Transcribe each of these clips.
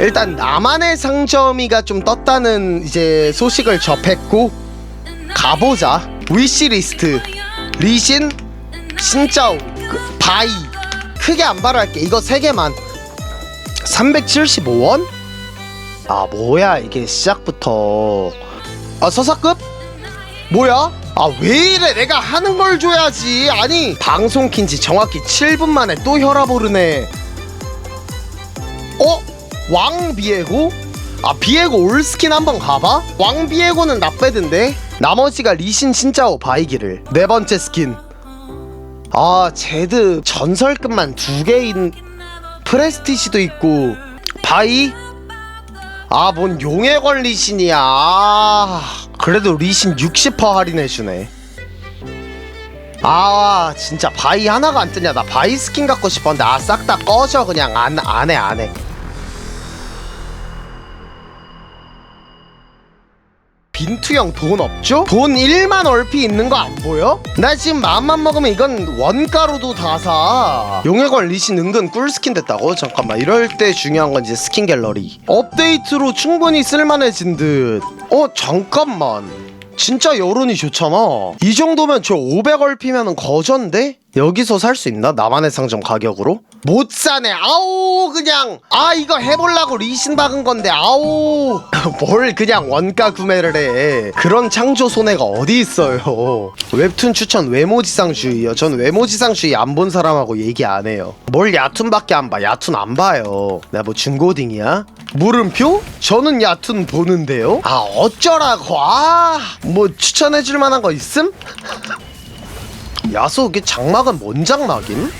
일단 나만의 상점이가 좀 떴다는 이제 소식을 접했고 가보자. 위시리스트 리신 신짜오 그, 바이. 크게 안 바랄게. 이거 세 개만. 375원? 아 뭐야. 이게 시작부터. 아 서사급? 뭐야? 아 왜 이래? 내가 하는 걸 줘야지. 아니 방송 킨지 정확히 7분 만에 또 혈압 오르네. 어? 왕 비에고? 아 비에고 올스킨 한번 가봐? 왕 비에고는 나빼던데. 나머지가 리신 신짜오 바이기를. 네 번째 스킨. 아 제드 전설급만 두 개인 프레스티지도 있고. 바이? 아 뭔 용의 권 리신이야. 아, 그래도 리신 60% 할인해주네. 아 진짜 바이 하나가 안 뜨냐. 나 바이 스킨 갖고 싶었는데. 아 싹 다 꺼져. 그냥 안 안해 안해 빈투 형 돈 없죠? 돈 1만 얼피 있는 거 안 보여? 나 지금 마음만 먹으면 이건 원가로도 다 사 용해걸 리신 은근 꿀 스킨 됐다고? 잠깐만 이럴 때 중요한 건 이제 스킨 갤러리 업데이트로 충분히 쓸만해진 듯 어 잠깐만 진짜 여론이 좋잖아 이 정도면 저 500 얼피면은 거전데? 여기서 살 수 있나? 나만의 상점 가격으로? 못 사네. 아우 그냥. 아 이거 해보려고 리신 박은 건데 아우. 뭘 그냥 원가 구매를 해. 그런 창조 손해가 어디 있어요? 웹툰 추천 외모지상주의요. 전 외모지상주의 안 본 사람하고 얘기 안 해요. 뭘 야툰밖에 안 봐. 야툰 안 봐요. 내가 뭐 중고딩이야? 물음표? 저는 야툰 보는데요. 아 어쩌라고. 아뭐 추천해줄 만한 거 있음? 야수 이게 장막은 뭔 장막임?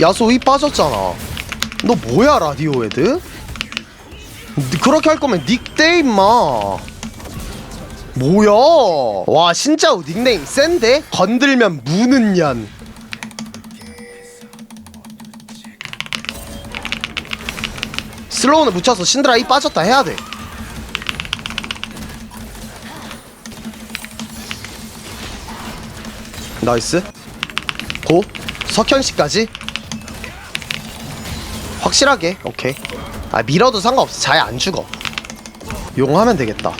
야수 이 빠졌잖아 너 뭐야 라디오 헤드? 그렇게 할 거면 닉대 임마 뭐야 와 진짜 닉네임 센데? 건들면 무는 년 슬로우는 묻혀서 신드라 이 빠졌다 해야 돼 나이스. 고. 석현씨까지. 확실하게. 오케이. 아 밀어도 상관없어. 잘 안 죽어. 용 하면 되겠다.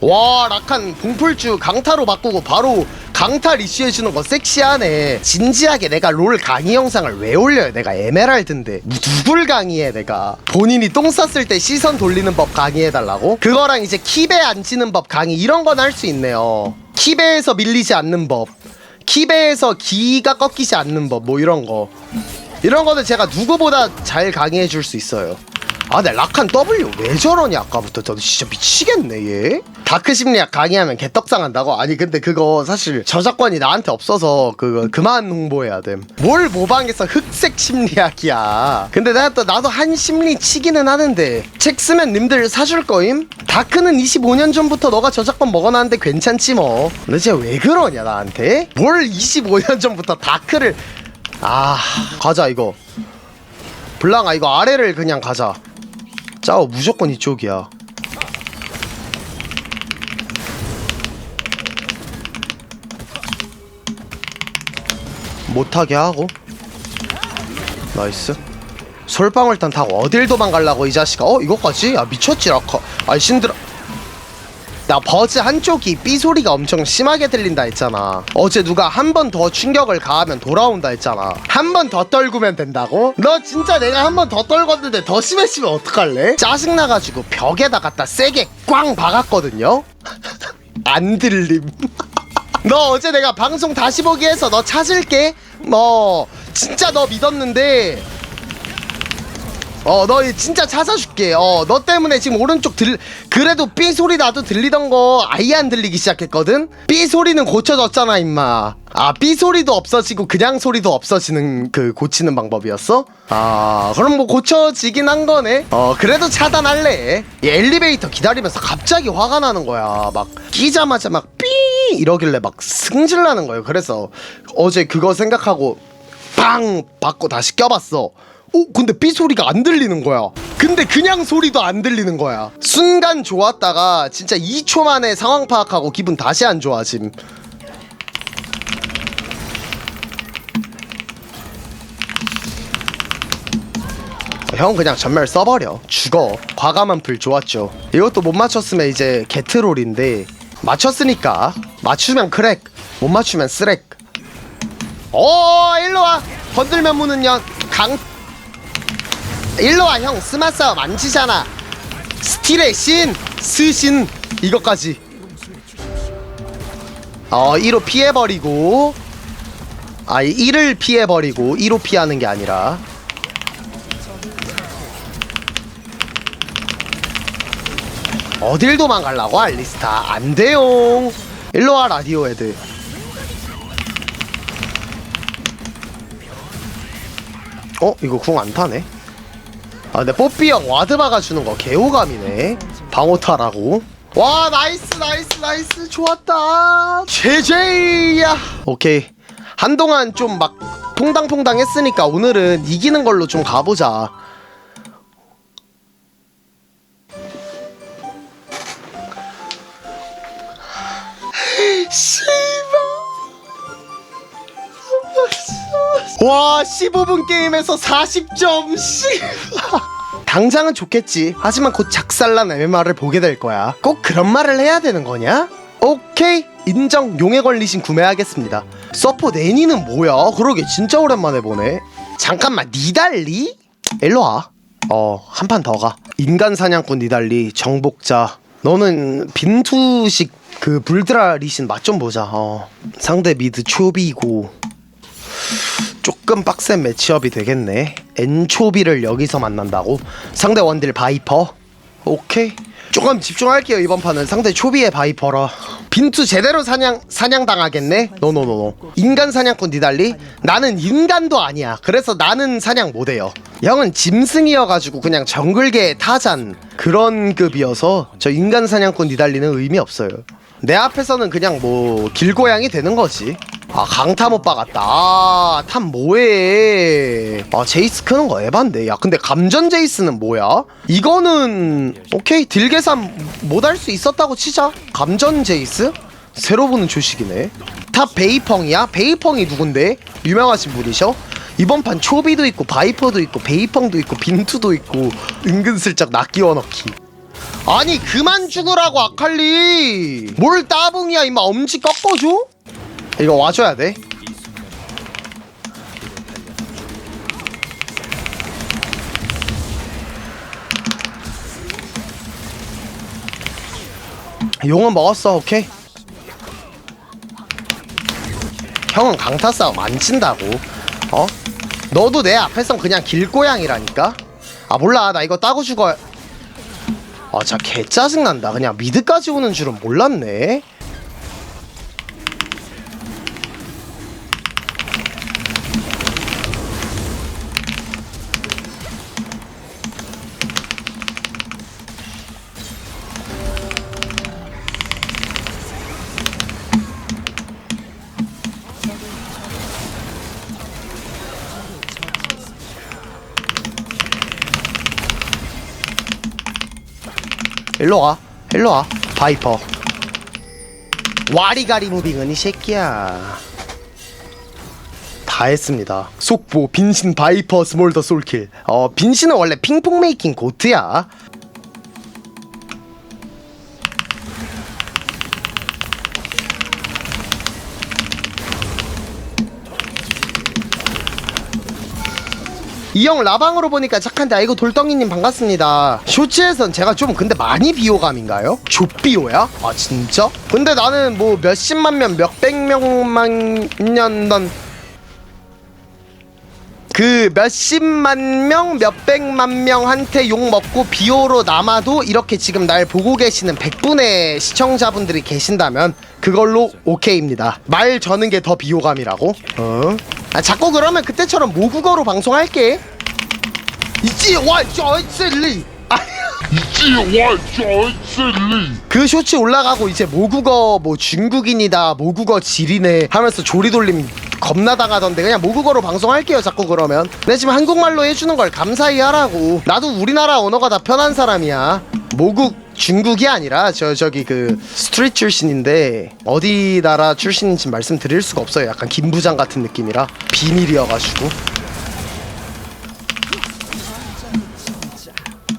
와 라칸 공풀주 강타로 바꾸고 바로 강타 리시해주는 거 섹시하네. 진지하게 내가 롤 강의 영상을 왜 올려요? 내가 에메랄드인데. 누굴 강의해 내가? 본인이 똥 쌌을 때 시선 돌리는 법 강의해달라고? 그거랑 이제 킵에 앉히는 법 강의 이런 건 할 수 있네요 킵에서 밀리지 않는 법 킵에서 기가 꺾이지 않는 법 뭐 이런 거. 이런 거는 제가 누구보다 잘 강의해 줄 수 있어요 아, 내 라칸 W 왜 저러냐 아까부터 저 진짜 미치겠네 얘. 다크 심리학 강의하면 개떡상한다고? 아니 근데 그거 사실 저작권이 나한테 없어서 그거 그만 홍보해야 됨. 뭘 모방해서 흑색 심리학이야. 근데 내가 또 나도 한 심리 치기는 하는데 책 쓰면 님들 사줄 거임? 다크는 25년 전부터 너가 저작권 먹어놨는데 괜찮지 뭐. 근데 쟤 왜 그러냐 나한테? 뭘 25년 전부터 다크를 아 가자 이거. 블랑아 이거 아래를 그냥 가자. 짜오 무조건 이쪽이야. 못하게 하고. 나이스. 솔방울탄 타고 어딜 도망가려고 이 자식아? 어 이거까지? 아 미쳤지 라커. 아 신들아 나 버즈 한쪽이 삐 소리가 엄청 심하게 들린다 했잖아. 어제 누가 한 번 더 충격을 가하면 돌아온다 했잖아. 한 번 더 떨구면 된다고? 너 진짜 내가 한 번 더 떨궜는데 더 심해지면 어떡할래? 짜증나가지고 벽에다 갖다 세게 꽝 박았거든요? 안 들림. 너 어제 내가 방송 다시 보기 해서 너 찾을게. 뭐 진짜 너 믿었는데 어, 너 진짜 찾아줄게. 어, 너 때문에 지금 오른쪽 들, 그래도 삐 소리 나도 들리던 거 아예 안 들리기 시작했거든? 삐 소리는 고쳐졌잖아, 임마. 아, 삐 소리도 없어지고 그냥 소리도 없어지는 그 고치는 방법이었어? 아, 그럼 뭐 고쳐지긴 한 거네. 어, 그래도 차단할래. 이 엘리베이터 기다리면서 갑자기 화가 나는 거야. 막 끼자마자 막 삐! 이러길래 막 승질 나는 거예요. 그래서 어제 그거 생각하고 빵! 받고 다시 껴봤어. 오 근데 삐 소리가 안 들리는 거야. 근데 그냥 소리도 안 들리는 거야. 순간 좋았다가 진짜 2초 만에 상황 파악하고 기분 다시 안 좋아짐 형 그냥 전멸 써버려. 죽어. 과감한 불 좋았죠. 이것도 못 맞췄으면 이제 게트롤인데. 맞췄으니까. 맞추면 크랙. 못 맞추면 쓰렉 어 일로와. 건들면 무는 년 강 일로 와 형. 스마 싸움 안 지잖아. 스틸의 신 스신 이것까지. 어 1호 피해버리고. 아 1을 피해버리고 1호 피하는 게 아니라. 어딜 도망가려고 알리스타? 안 돼요. 일로와 라디오 헤드 어 이거 궁 안 타네 아 근데 뽀삐 형 와드 박아주는 거 개호감이네. 방어타라고. 와 나이스 나이스 나이스. 좋았다. 제제야. 오케이. 한동안 좀 막 퐁당퐁당 했으니까 오늘은 이기는 걸로 좀 가보자. 씨 와 15분 게임에서 40점. 씨 당장은 좋겠지. 하지만 곧 작살난 MMR을 보게 될 거야. 꼭 그런 말을 해야 되는 거냐? 오케이. 인정. 용에 걸리신 구매하겠습니다. 서포 내니는 뭐야? 그러게. 진짜 오랜만에 보네. 잠깐만. 니달리? 일로와. 어 한 판 더 가. 인간 사냥꾼 니달리 정복자. 너는 빈투식 그 불드라 리신 맛 좀 보자. 어. 상대 미드 초비고 조금 빡센 매치업이 되겠네. 엔초비를 여기서 만난다고? 상대 원딜 바이퍼? 오케이. 조금 집중할게요 이번 판은 상대 초비의 바이퍼라. 빈투 제대로 사냥 사냥 당하겠네. 노노노노. 인간 사냥꾼 니달리? 나는 인간도 아니야. 그래서 나는 사냥 못해요. 형은 짐승이어가지고 그냥 정글계 타잔 그런 급이어서 저 인간 사냥꾼 니달리는 의미 없어요. 내 앞에서는 그냥 뭐 길고양이 되는 거지. 아 강탐 오빠 같다. 아탐 뭐해? 아 제이스 크는 거 에반데. 야 근데 감전 제이스는 뭐야? 이거는 오케이 딜 계산 못할 수 있었다고 치자. 감전 제이스? 새로 보는 조식이네. 탑 베이펑이야? 베이펑이 누군데? 유명하신 분이셔? 이번 판 초비도 있고 바이퍼도 있고 베이펑도 있고 빈투도 있고 은근슬쩍 낚이워 넣기. 아니 그만 죽으라고 아칼리. 뭘 따봉이야 임마. 엄지 꺾어줘? 이거 와줘야 돼. 용은 먹었어 오케이? 형은 강타 싸움 안 친다고. 어? 너도 내 앞에선 그냥 길고양이라니까? 아 몰라. 나 이거 따고 죽어 아, 진짜 개 짜증난다. 그냥 미드까지 오는 줄은 몰랐네. 일로 와. 일로 와. 바이퍼. 와리가리 무빙은 이 새끼야. 다 했습니다. 속보 빈신 바이퍼 스몰더 솔킬. 어 빈신은 원래 핑퐁 메이킹 고트야. 이 형 라방으로 보니까 착한데 아이고 돌덩이님 반갑습니다 쇼츠에선 제가 좀 근데 많이 비호감인가요? 좁비호야? 아 진짜? 근데 나는 뭐 몇십만 명 몇백 명만 년던 그 몇십만 명 몇백만 명한테 욕 먹고 비호로 남아도 이렇게 지금 날 보고 계시는 100분의 시청자분들이 계신다면 그걸로 오케이입니다 말 저는 게 더 비호감이라고? 어? 아 자꾸 그러면 그때처럼 모국어로 방송할게 와 저슬리 그 쇼츠 올라가고 이제 모국어 뭐 중국인이다 모국어 지리네 하면서 조리돌림 겁나 당하던데 그냥 모국어로 방송할게요 자꾸 그러면. 내 지금 한국말로 해주는 걸 감사히 하라고. 나도 우리나라 언어가 다 편한 사람이야. 모국 중국이 아니라 저 저기 그 스트리트 출신인데 어디 나라 출신인지 말씀드릴 수가 없어요. 약간 김부장 같은 느낌이라 비밀이어가지고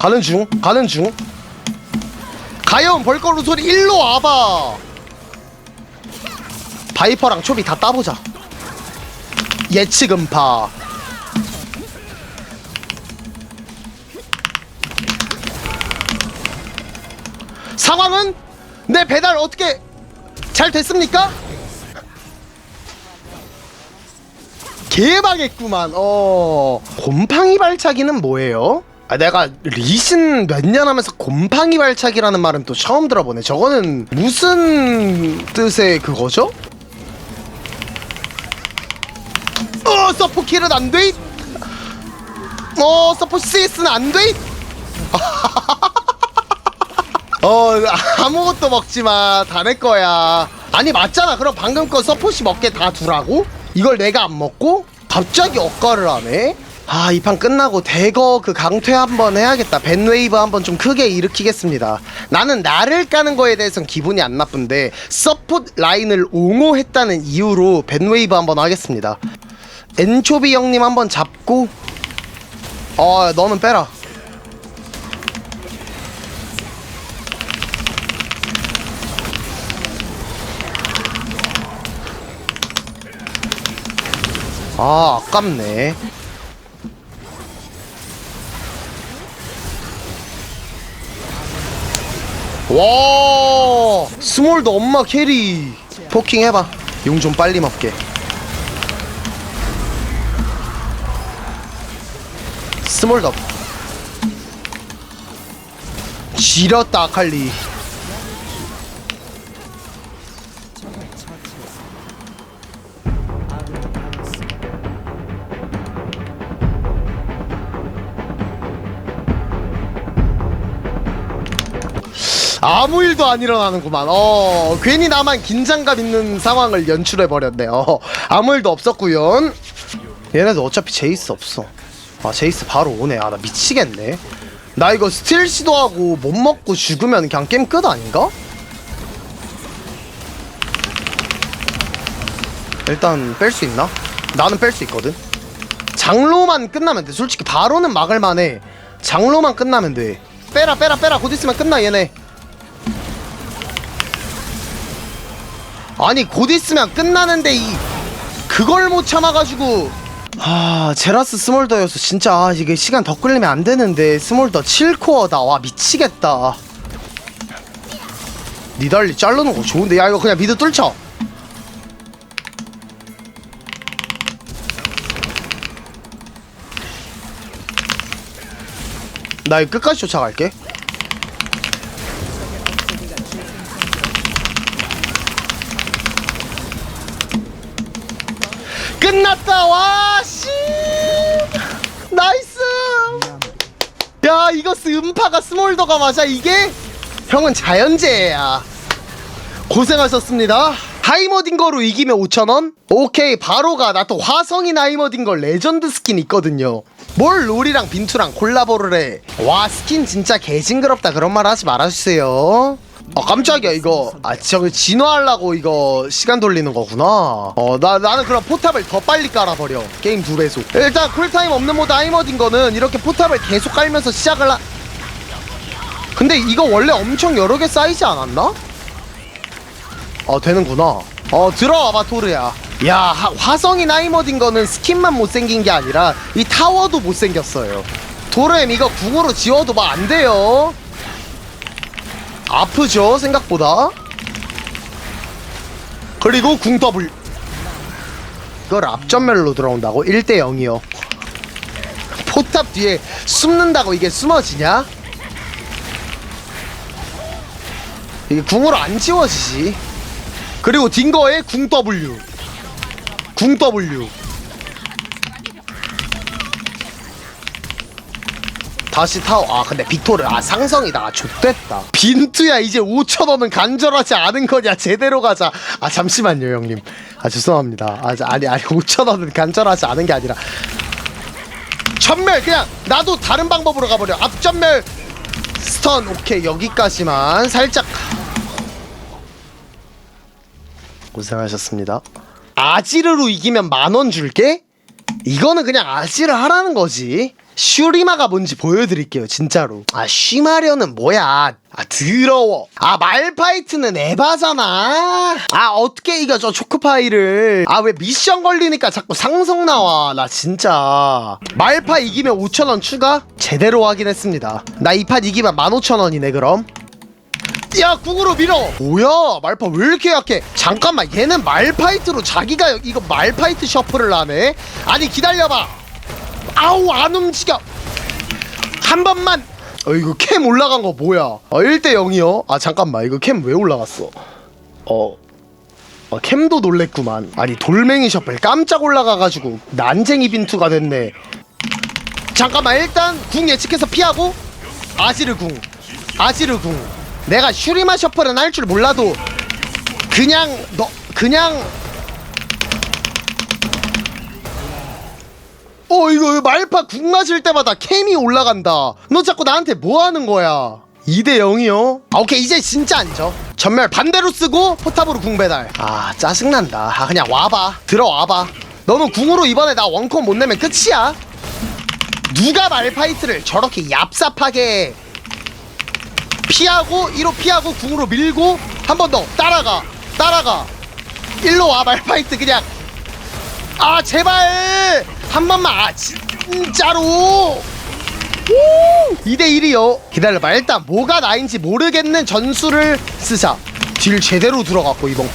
가는 중 가는 중 가여운 벌거루 소리 일로 와봐 바이퍼랑 초비 다 따보자 예측 음파 상황은 내 배달 어떻게 잘 됐습니까? 개방했구만. 어. 곰팡이 발차기는 뭐예요? 아, 내가 리신 몇 년 하면서 곰팡이 발차기라는 말은 또 처음 들어보네. 저거는 무슨 뜻의 그거죠? 어, 서포킬은 안 돼? 어, 서포 CS는 안 돼? 어, 아무것도 먹지 마. 다 내 거야. 아니, 맞잖아. 그럼 방금 거 서포시 먹게 다 두라고? 이걸 내가 안 먹고? 갑자기 억가를 하네? 아, 이 판 끝나고 대거 그 강퇴 한번 해야겠다. 벤웨이브 한번 좀 크게 일으키겠습니다. 나는 나를 까는 거에 대해선 기분이 안 나쁜데, 서포트 라인을 옹호했다는 이유로 벤웨이브 한번 하겠습니다. 엔초비 형님 한번 잡고, 어, 너는 빼라. 아 아깝네 와. 스몰도 엄마 캐리. 포킹 해봐. 용 좀 빨리 먹게. 스몰더. 지렸다 아칼리 아무 일도 안 일어나는구만. 어, 괜히 나만 긴장감 있는 상황을 연출해 버렸네요. 아무 일도 없었구요. 얘네들 어차피 제이스 없어. 아, 제이스 바로 오네. 아, 나 미치겠네. 나 이거 스틸 시도하고 못 먹고 죽으면 그냥 게임 끝 아닌가? 일단 뺄 수 있나? 나는 뺄 수 있거든. 장로만 끝나면 돼. 솔직히 바로는 막을 만해. 장로만 끝나면 돼. 빼라 빼라 빼라 곧 있으면 끝나 얘네. 아니 곧 있으면 끝나는데 이 그걸 못 참아가지고. 아 제라스 스몰더여서 진짜 아, 이게 시간 더 끌리면 안 되는데 스몰더 7코어다. 와 미치겠다. 니달리 자르는 거 좋은데. 야 이거 그냥 미드 뚫쳐. 나 이거 끝까지 쫓아갈게 끝났다. 와씨. 나이스. 야 이거 음파가 스몰더가 맞아 이게? 형은 자연재해야. 고생하셨습니다. 하이머딩거로 이기면 5천원? 오케이 바로 가 나 또 화성인 하이머딩거 레전드 스킨 있거든요. 뭘 롤이랑 빈투랑 콜라보를 해와 스킨 진짜 개징그럽다. 그런 말 하지 말아주세요 아 깜짝이야 이거. 아 저기 진화하려고 이거 시간 돌리는 거구나. 어 나 나는 그럼 포탑을 더 빨리 깔아버려 게임 두 배속. 일단 쿨타임 없는 모드 하이머딘 거는 이렇게 포탑을 계속 깔면서 시작을 하 근데 이거 원래 엄청 여러 개 쌓이지 않았나? 어 되는구나. 어 들어와봐 토르야. 야 하- 화성인 하이머딘 거는 스킨만 못생긴 게 아니라 이 타워도 못생겼어요. 토르엠 이거 궁으로 지워도 막 안 돼요 아프죠 생각보다. 그리고 궁 더블. 이걸 앞전멸로 들어온다고? 1대 0이요. 포탑 뒤에 숨는다고 이게 숨어지냐? 이게 궁으로 안 지워지지. 그리고 딩거의 궁 W 궁 W 다시 타워. 아 근데 빅토르 아 상성이다. 아 좆됐다. 빈투야 이제 5천원은 간절하지 않은 거냐. 제대로 가자. 아 잠시만요 형님. 아 죄송합니다. 아 자, 아니 아니 5천원은 간절하지 않은 게 아니라. 전멸 그냥 나도 다른 방법으로 가버려. 앞전멸 스턴 오케이 여기까지만 살짝. 고생하셨습니다. 아지르로 이기면 만 원 줄게? 이거는 그냥 아지르 하라는 거지 슈리마가 뭔지 보여드릴게요 진짜로. 아 쉬마려는 뭐야? 아 더러워. 아 말파이트는 에바잖아. 아 어떻게 이겨 저 초코파이를? 아 왜 미션 걸리니까 자꾸 상성 나와 나 진짜. 말파 이기면 5천원 추가? 제대로 확인했습니다. 나 이 판 이기면 15,000원이네 그럼. 야 궁으로 밀어! 뭐야? 말파 왜 이렇게 약해? 잠깐만 얘는 말파이트로 자기가 이거 말파이트 셔플을 하네? 아니 기다려봐 아우 안 움직여. 한 번만. 어 이거 캠 올라간 거 뭐야? 어 1대 0이요? 아 잠깐만. 이거 캠 왜 올라갔어? 어 어, 캠도 놀랬구만. 아니 돌멩이 셔플 깜짝 올라가가지고 난쟁이 빈투가 됐네. 잠깐만 일단 궁 예측해서 피하고. 아지르 궁. 아지르 궁. 내가 슈리마 셔플은 할 줄 몰라도 그냥 너 그냥 어 이거 말파 궁 맞을 때마다 캠이 올라간다. 너 자꾸 나한테 뭐 하는 거야? 2대 0이요? 아 오케이. 이제 진짜 안져 전멸 반대로 쓰고 포탑으로 궁 배달. 아 짜증난다. 아 그냥 와봐. 들어와봐. 너는 궁으로 이번에 나 원컴 못 내면 끝이야. 누가 말파이트를 저렇게 얍삽하게 피하고 1호 피하고 궁으로 밀고 한 번 더 따라가. 따라가. 일로 와 말파이트. 그냥. 아 제발 한 번만 아 진짜로. 2대1이요. 기다려봐. 일단 뭐가 나인지 모르겠는 전술을 쓰자. 딜 제대로 들어갔고 이번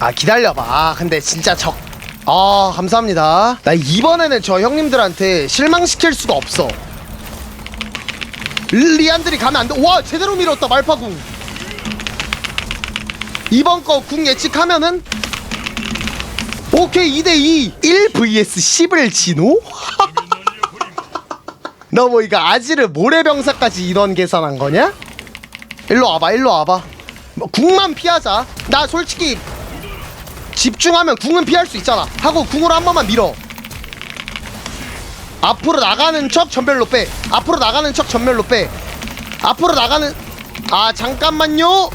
거아 기다려봐. 아 근데 진짜 적. 아 감사합니다. 나 이번에는 저 형님들한테 실망시킬 수가 없어. 리안들이 가면 안 돼. 와, 제대로 밀었다, 말파궁. 이번 거 궁 예측하면은 오케이 2대2 1 vs 10을 진호? 너 뭐 이거 아지르 모래병사까지 이런 계산한 거냐? 일로 와봐 일로 와봐. 뭐 궁만 피하자. 나 솔직히 집중하면 궁은 피할 수 있잖아. 하고 궁으로 한 번만 밀어. 앞으로 나가는 척 전멸로 빼. 앞으로 나가는 척 전멸로 빼. 앞으로 나가는 아 잠깐만요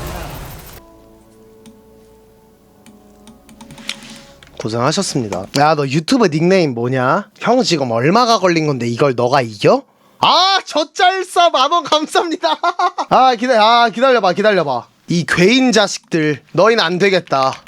고생하셨습니다. 야 너 유튜브 닉네임 뭐냐? 형 지금 얼마가 걸린 건데 이걸 너가 이겨? 아 저짤싸 만원 감사합니다. 아 기다 아 기다려봐 기다려봐. 이 괴인 자식들 너희는 안 되겠다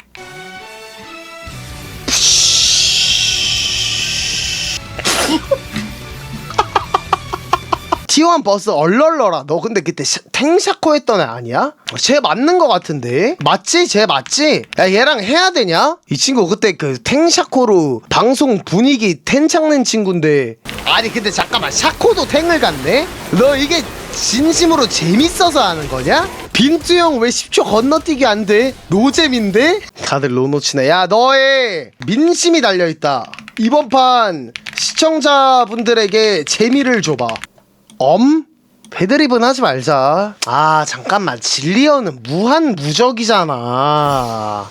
T1 버스 얼얼러라 너 근데 그때 샤- 탱샤코 했던 애 아니야? 어, 쟤 맞는 거 같은데 맞지? 쟤 맞지? 야 얘랑 해야 되냐? 이 친구 그때 그 탱샤코로 방송 분위기 텐창낸 친구인데 아니 근데 잠깐만 샤코도 탱을 갔네? 너 이게 진심으로 재밌어서 하는 거냐? 빈투 형 왜 10초 건너뛰기 안 돼? 노잼인데? 다들 로노치네 야 너의 민심이 달려있다 이번 판 시청자분들에게 재미를 줘봐 엄? 배드립은 하지 말자. 아, 잠깐만. 진리어는 무한 무적이잖아. 아,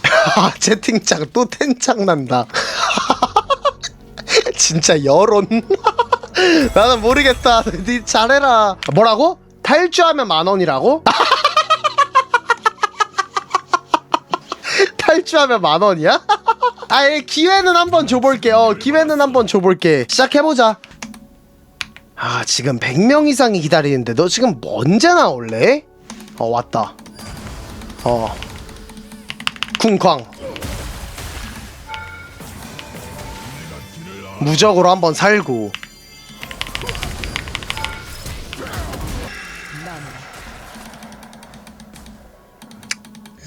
채팅창 또 텐창 난다. 진짜 여론. 나는 모르겠다. 니 잘해라. 뭐라고? 탈주하면 만 원이라고? 탈주하면 만 원이야? 아예 기회는 한번 줘볼게. 어, 기회는 한번 줘볼게. 시작해보자. 아 지금 100명 이상이 기다리는데 너 지금 언제 나올래? 어 왔다. 어. 쿵쾅. 무적으로 한번 살고.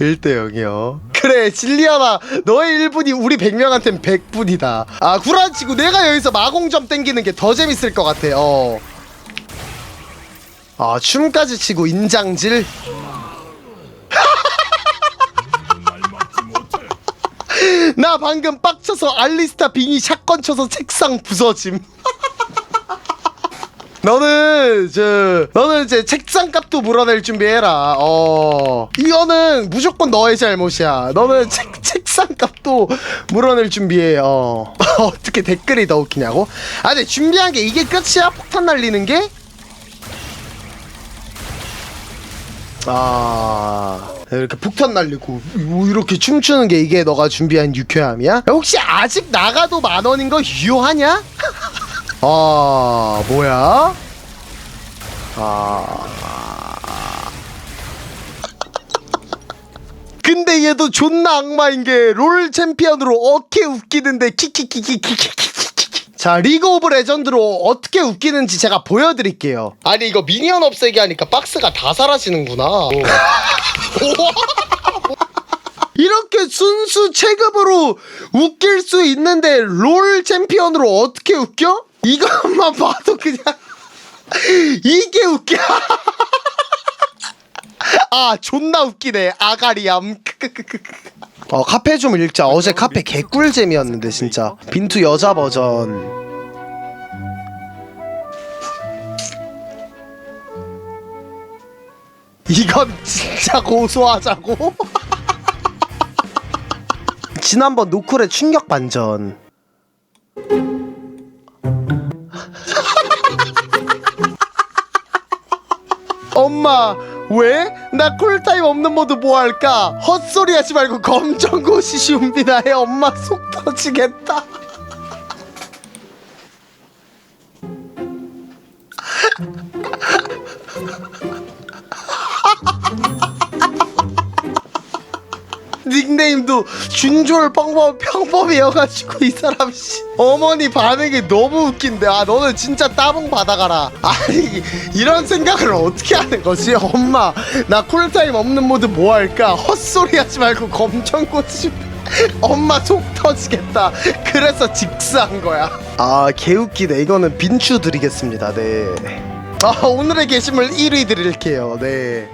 일대 0이요 그래 진리하나 너의 1분이 우리 100명한텐 100분이다. 아 구라치고 내가 여기서 마공점 땡기는 게 더 재밌을 것 같아 어. 아 춤까지 치고 인장질? 나 방금 빡쳐서 알리스타 빙이 샷건 쳐서 책상 부서짐 너는 저 너는 이제 책상 값도 물어낼 준비해라. 어 이거는 무조건 너의 잘못이야. 너는 책 책상 값도 물어낼 준비해. 어 어떻게 댓글이 더 웃기냐고? 아 근데 준비한 게 이게 끝이야? 폭탄 날리는 게? 아 이렇게 폭탄 날리고 뭐 이렇게 춤추는 게 이게 너가 준비한 유쾌함이야? 혹시 아직 나가도 만 원인 거 유효하냐? 아 뭐야? 아 근데 얘도 존나 악마인 게 롤 챔피언으로 어떻게 웃기는데 키키키키키키키키키 자 리그 오브 레전드로 어떻게 웃기는지 제가 보여드릴게요 아니 이거 미니언 없애기 하니까 박스가 다 사라지는구나 이렇게 순수 체급으로 웃길 수 있는데 롤 챔피언으로 어떻게 웃겨? 이것만 봐도 그냥 이게 웃겨. 아 존나 웃기네. 아가리암. 어 카페 좀 읽자. 어제 카페 개꿀잼이었는데 진짜. 빈투 여자 버전. 이건 진짜 고소하자고? 지난번 노클의 충격 반전 엄마 왜? 나 쿨타임 없는 모드 뭐 할까? 헛소리 하지 말고 검정고시 준비나 해 엄마 속 터지겠다 닉네임도 준졸 평범 평범이어가지고 이 사람 씨. 어머니 반응이 너무 웃긴데. 아 너는 진짜 따봉 받아가라. 아니 이런 생각을 어떻게 하는 거지? 엄마 나 쿨타임 없는 모드 뭐 할까? 헛소리 하지 말고 검정고치 엄마 속 터지겠다. 그래서 직스한 거야. 아 개웃기네. 이거는 빈추 드리겠습니다. 네 아 오늘의 게시물 1위 드릴게요. 네